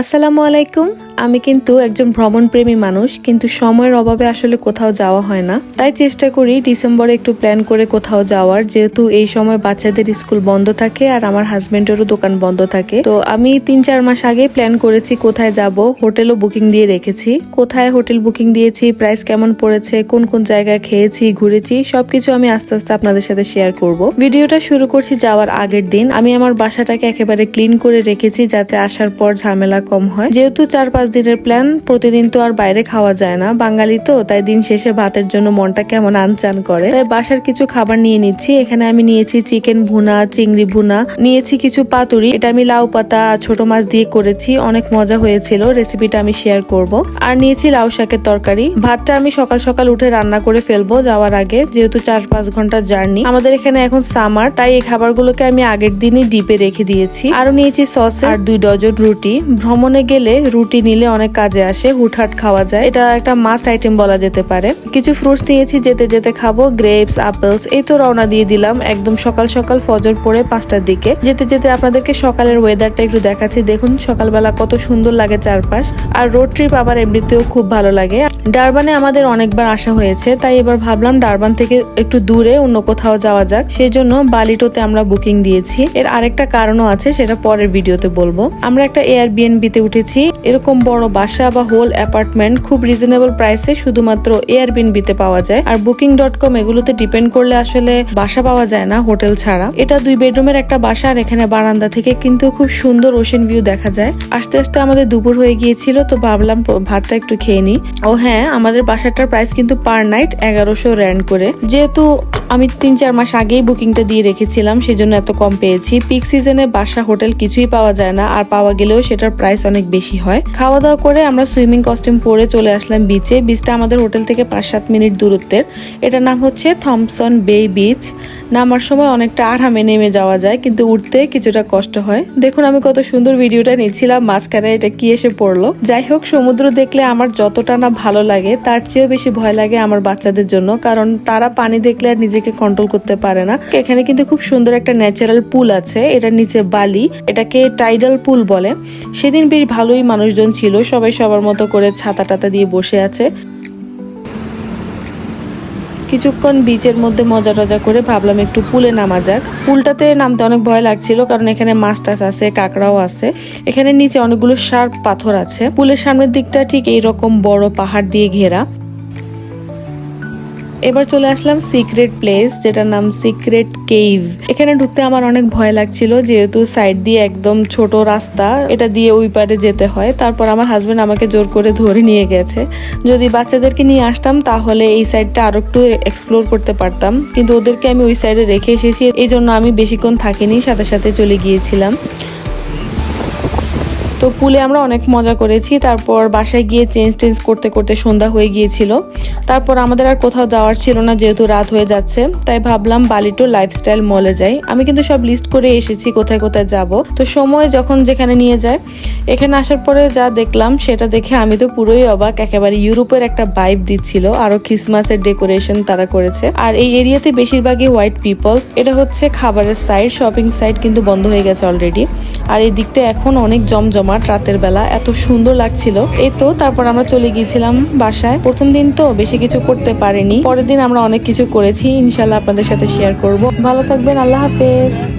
আসসালামু আলাইকুম। আমি কিন্তু একজন ভ্রমণপ্রেমী মানুষ, কিন্তু সময়ের অভাবে আসলে কোথাও যাওয়া হয় না। তাই চেষ্টা করি ডিসেম্বরে একটু প্ল্যান করে কোথাও যাওয়ার, যেহেতু এই সময় বাচ্চাদের স্কুল বন্ধ থাকে আর আমার হাজবেন্ডেরও দোকান বন্ধ থাকে। তো আমি তিন চার মাস আগে প্ল্যান করেছি কোথায় যাব, হোটেলও বুকিং দিয়ে রেখেছি। কোথায় হোটেল বুকিং দিয়েছি, প্রাইস কেমন পড়েছে, কোন কোন জায়গায় খেয়েছি, ঘুরেছি, সবকিছু আমি আস্তে আস্তে আপনাদের সাথে শেয়ার করব। ভিডিওটা শুরু করছি যাওয়ার আগের দিন। আমি আমার বাসাটাকে একেবারে ক্লিন করে রেখেছি যাতে আসার পর ঝামেলা কম হয়। যেহেতু চার পাঁচ দিনের প্ল্যান প্রতিদিন তো আর বাইরে খাওয়া যায় না। বাঙালি তো, তাই দিন শেষে ভাতের জন্য মনটা কেমন আনচান করে। তাই বাসার কিছু খাবার নিয়ে নিচ্ছি। এখানে আমি নিয়েছি চিকেন ভুনা, চিংড়ি ভুনা, নিয়েছি কিছু পাতুরি। এটা আমি লাউ পাতা ছোট মাছ দিয়ে করেছি। অনেক মজা হয়েছিল রেসিপিটা আমি শেয়ার করব। আর নিয়েছি লাউ শাকের তরকারি। ভাতটা আমি সকাল সকাল উঠে রান্না করে ফেলব যাওয়ার আগে, যেহেতু চার পাঁচ ঘণ্টার জার্নি। আমাদের এখানে এখন সামার তাই এই খাবারগুলোকে আমি আগের দিনই ডিপে রেখে দিয়েছি। আরও নিয়েছি সস আর দুই ডজন রুটি। ভ্রমণে গেলে রুটি নিলে অনেক কাজে আসে, হুটহাট খাওয়া যায়। এটা একটা মাস্ট আইটেম বলা যেতে পারে। কিছু ফ্রুটস নিয়েছি, যেতে যেতে খাব গ্রেপস আপেলস এই তো রওনা দিয়ে দিলাম। একদম সকাল সকাল ফজর পড়ে পাঁচটার দিকে। যেতে যেতে আপনাদেরকে সকালের ওয়েদারটা একটু দেখাচ্ছি। দেখুন, সকালবেলা কত সুন্দর লাগে চারপাশ। আর রোড ট্রিপ আবার এমনিতেও খুব ভালো লাগে। ডারবানে আমাদের অনেকবার আসা হয়েছে, তাই এবার ভাবলাম ডারবান থেকে একটু দূরে অন্য কোথাও যাওয়া যাক। সেই জন্য বালিটোতে আমরা বুকিং দিয়েছি। এর আরেকটা কারণও আছে, সেটা পরের ভিডিওতে বলব। আমরা একটা এয়ার বিএনবিতে উঠেছি। এরকম বড় বাসা বা হোল অ্যাপার্টমেন্ট খুব রিজনেবল প্রাইসে শুধুমাত্র এয়ার বিএনবিতে পাওয়া যায়। আর বুকিং ডট কম এগুলোতে ডিপেন্ড করলে আসলে বাসা পাওয়া যায় না, হোটেল ছাড়া। এটা দুই বেডরুমের একটা বাসা আর এখানে বারান্দা থেকে কিন্তু খুব সুন্দর ওশেন ভিউ দেখা যায়। আস্তে আস্তে আমাদের দুপুর হয়ে গিয়েছিল, তো ভাবলাম ভাতটা একটু খেয়ে নিই। ও হ্যাঁ আমাদের বাসাটার প্রাইস কিন্তু পার নাইট এগারোশো র্যান্ড করে। যেহেতু আমি তিন চার মাস আগেই বুকিংটা দিয়ে রেখেছিলাম, সেজন্য এত কম পেয়েছি। পিক সিজনে বাসা, হোটেল কিছুই পাওয়া যায় না, আর পাওয়া গেলেও সেটার প্রাইস অনেক বেশি হয়। খাওয়া দাওয়া করে আমরা সুইমিং কস্টিউম পরে চলে আসলাম বিচে বিচটা আমাদের হোটেল থেকে পাঁচ সাত মিনিট দূরত্বের। এটার নাম হচ্ছে থমসন বে বিচ নামার সময় অনেকটা আরামে নেমে যাওয়া যায়, কিন্তু উঠতে কিছুটা কষ্ট হয়। দেখুন, আমি কত সুন্দর ভিডিওটা নিচ্ছিলাম, মাঝখানে এটা কি এসে পড়ল। যাই হোক, সমুদ্র দেখলে আমার যতটা না ভালো লাগে, তার চেয়েও বেশি ভয় লাগে আমার বাচ্চাদের জন্য, কারণ তারা পানি দেখলে আর নিজেকে কন্ট্রোল করতে পারে না। এখানে কিন্তু খুব সুন্দর একটা ন্যাচারাল পুল আছে এটার নিচে বালি, এটাকে টাইডাল পুল বলে। সেদিন বেশ ভালোই মানুষজন ছিল, সবাই সবার মতো করে ছাতা টাতা দিয়ে বসে আছে। কিছুক্ষণ বিচের মধ্যে মজা টজা করে ভাবলাম একটু পুলে নামা যাক। পুলটাতে নামতে অনেক ভয় লাগছিল, কারণ এখানে মাছ টাছ আছে, কাঁকড়াও আছে। এখানে নিচে অনেকগুলো শার্প পাথর আছে। পুলের সামনের দিকটা ঠিক এইরকম বড় পাহাড় দিয়ে ঘেরা। এবার চলে আসলাম সিক্রেট প্লেস যেটার নাম সিক্রেট কেভ এখানে ঢুকতে আমার অনেক ভয় লাগছিল, যেহেতু সাইড দিয়ে একদম ছোট রাস্তা, এটা দিয়ে ওই পারে যেতে হয়। তারপর আমার হাজবেন্ড আমাকে জোর করে ধরে নিয়ে গেছে। যদি বাচ্চাদেরকে নিয়ে আসতাম, তাহলে এই সাইডটা আরও একটু এক্সপ্লোর করতে পারতাম। কিন্তু ওদেরকে আমি ওই সাইডে রেখে এসেছি, এই জন্য আমি বেশিক্ষণ থাকিনি, সাথে সাথে চলে গিয়েছিলাম। তো পুলে আমরা অনেক মজা করেছি। তারপর বাসায় গিয়ে চেঞ্জ টেঞ্জ করতে করতে সন্ধ্যা হয়ে গিয়েছিল। তারপর আমাদের আর কোথাও যাওয়ার ছিল না, যেহেতু রাত হয়ে যাচ্ছে। তাই ভাবলাম বালিটো লাইফস্টাইল মলে যাই। আমি কিন্তু সব লিস্ট করে এসেছি কোথায় কোথায় যাব। তো সময় যখন যেখানে নিয়ে যায়, এখানে আসার পরে যা দেখলাম, সেটা দেখে আমি তো পুরোই অবাক। একেবারে ইউরোপের একটা বাইব দিচ্ছিল। আরও খ্রিসমাসের ডেকোরেশন তারা করেছে। আর এই এরিয়াতে বেশিরভাগই হোয়াইট পিপল এটা হচ্ছে খাবারের সাইড শপিং সাইড কিন্তু বন্ধ হয়ে গেছে অলরেডি আর এই দিকটা এখন অনেক জমজমাট রাতের বেলা, এত সুন্দর লাগছিল। এই তো, তারপর আমরা চলে গিয়েছিলাম বাসায়। প্রথম দিন তো বেশি কিছু করতে পারিনি। পরের দিন আমরা অনেক কিছু করেছি ইনশাল্লাহ আপনাদের সাথে শেয়ার করব। ভালো থাকবেন, আল্লাহ হাফেজ।